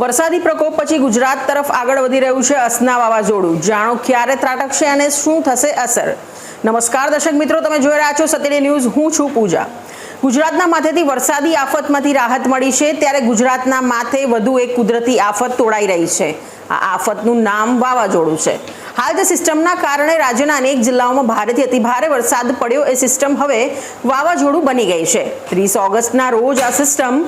વરસાદી પ્રકોપ પછી ગુજરાત તરફ આગળ વધી રહ્યું છે અસના વાવાઝોડું. જાણો ક્યારે ત્રાટકશે અને શું થશે અસર? નમસ્કાર દર્શક મિત્રો, તમે જોઈ રહ્યા છો સત્યની ન્યૂઝ. હું છું પૂજા. ગુજરાતના માથેથી વરસાદી આફતમાંથી રાહત મળી છે, ત્યારે ગુજરાતના માથે વધુ એક કુદરતી આફત તોડાઈ રહી છે. આ આફતનું નામ વાવાઝોડું છે. હાલ જે સિસ્ટમના કારણે રાજ્યના અનેક જિલ્લાઓમાં ભારેથી અતિભારે વરસાદ પડ્યો, એ સિસ્ટમ હવે વાવાઝોડું બની ગઈ છે. ત્રીસ ઓગસ્ટના રોજ આ સિસ્ટમ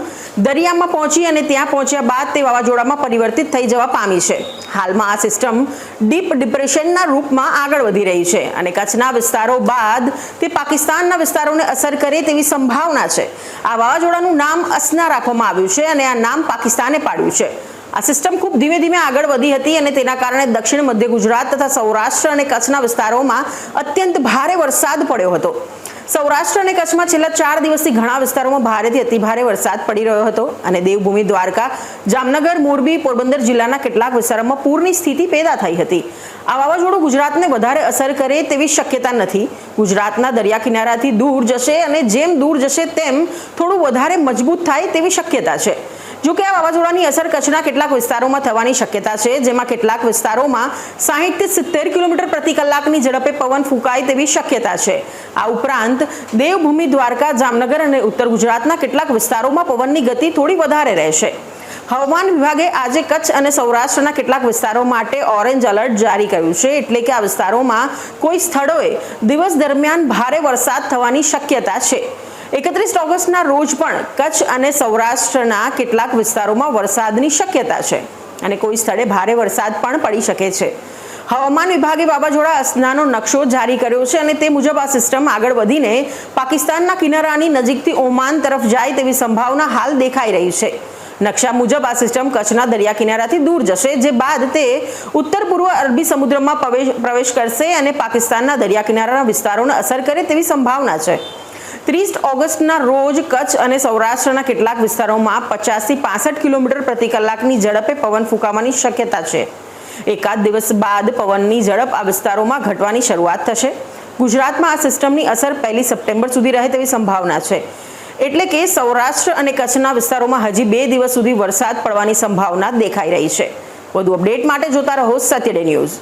દરિયામાં પહોંચી અને ત્યાં પહોંચ્યા બાદ તે વાવાઝોડામાં પરિવર્તિત થઈ જવા પામી છે. હાલમાં આ સિસ્ટમ ડીપ ડિપ્રેશનના રૂપમાં આગળ વધી રહી છે અને કચ્છના વિસ્તારો બાદ તે પાકિસ્તાનના વિસ્તારોને અસર કરે તેવી સંભાવના છે. આ વાવાઝોડાનું નામ અસના રાખવામાં આવ્યું છે અને આ નામ પાકિસ્તાને પાડ્યું છે. આ સિસ્ટમ ખૂબ ધીમે ધીમે આગળ વધી હતી અને તેના કારણે દક્ષિણ મધ્ય ગુજરાત તથા સૌરાષ્ટ્ર અને કચ્છના વિસ્તારોમાં અત્યંત ભારે વરસાદ પડ્યો હતો. સૌરાષ્ટ્ર અને કચ્છમાં છેલ્લા ચાર દિવસથી ઘણા વિસ્તારોમાં ભારેથી અતિભારે વરસાદ પડી રહ્યો હતો અને દેવભૂમિ દ્વારકા, જામનગર, મોરબી, પોરબંદર જિલ્લાના કેટલાક વિસ્તારોમાં પૂરની સ્થિતિ પેદા થઈ હતી. આ વાવાઝોડું ગુજરાતને વધારે અસર કરે તેવી શક્યતા નથી. ગુજરાતના દરિયા કિનારાથી દૂર જશે અને જેમ દૂર જશે તેમ થોડું વધારે મજબૂત થાય તેવી શક્યતા છે. જો કે આ વાવાઝોડાની અસર કચ્છના કેટલાક વિસ્તારોમાં થવાની શક્યતા છે, જેમાં કેટલાક વિસ્તારોમાં સાહીઠથી સિત્તેર કિલોમીટર પ્રતિ કલાકની ઝડપે પવન ફૂંકાય તેવી શક્યતા છે. આ ઉપરાંત દેવભૂમિ, દ્વારકા, જામનગર અને ઉત્તર ગુજરાતના કેટલાક વિસ્તારોમાં પવનની ગતિ થોડી વધારે રહેશે. હવામાન વિભાગે આજે કચ્છ અને સૌરાષ્ટ્રના કેટલાક વિસ્તારો માટે ઓરેન્જ એલર્ટ જારી કર્યું છે, એટલે કે આ વિસ્તારોમાં કોઈ સ્થળોએ દિવસ દરમિયાન ભારે વરસાદ થવાની શક્યતા છે. એકત્રીસ ઓગસ્ટના રોજ પણ કચ્છ અને સૌરાષ્ટ્રના કેટલાક વિસ્તારોમાં વરસાદની શક્યતા છે અને કોઈ સ્થળે ભારે વરસાદ પણ પડી શકે છે. હવામાન વિભાગે વાવાઝોડા અસનાનો નકશો જારી કર્યો છે અને તે મુજબ આ સિસ્ટમ આગળ વધીને પાકિસ્તાનના કિનારાની નજીકથી ઓમાન તરફ જાય તેવી સંભાવના હાલ દેખાઈ રહી છે. નકશા મુજબ આ સિસ્ટમ કચ્છના દરિયા કિનારાથી દૂર જશે, જે બાદ તે ઉત્તર પૂર્વ અરબી સમુદ્રમાં પ્રવેશ કરશે અને પાકિસ્તાનના દરિયા કિનારાના વિસ્તારોને અસર કરે તેવી સંભાવના છે. ત્રીસ ઓગસ્ટના રોજ કચ્છ અને સૌરાષ્ટ્રના કેટલાક વિસ્તારોમાં પચાસથી પાસઠ કિલોમીટર પ્રતિ કલાકની ઝડપે પવન ફૂંકાવાની શક્યતા છે. એકાદ દિવસ બાદ પવનની ઝડપ આ વિસ્તારોમાં ઘટવાની શરૂઆત થશે. ગુજરાતમાં આ સિસ્ટમની અસર પહેલી સપ્ટેમ્બર સુધી રહે તેવી સંભાવના છે. એટલે કે સૌરાષ્ટ્ર અને કચ્છના વિસ્તારોમાં હજી બે દિવસ સુધી વરસાદ પડવાની સંભાવના દેખાઈ રહી છે. વધુ અપડેટ માટે જોતા રહો સત્યડે ન્યૂઝ.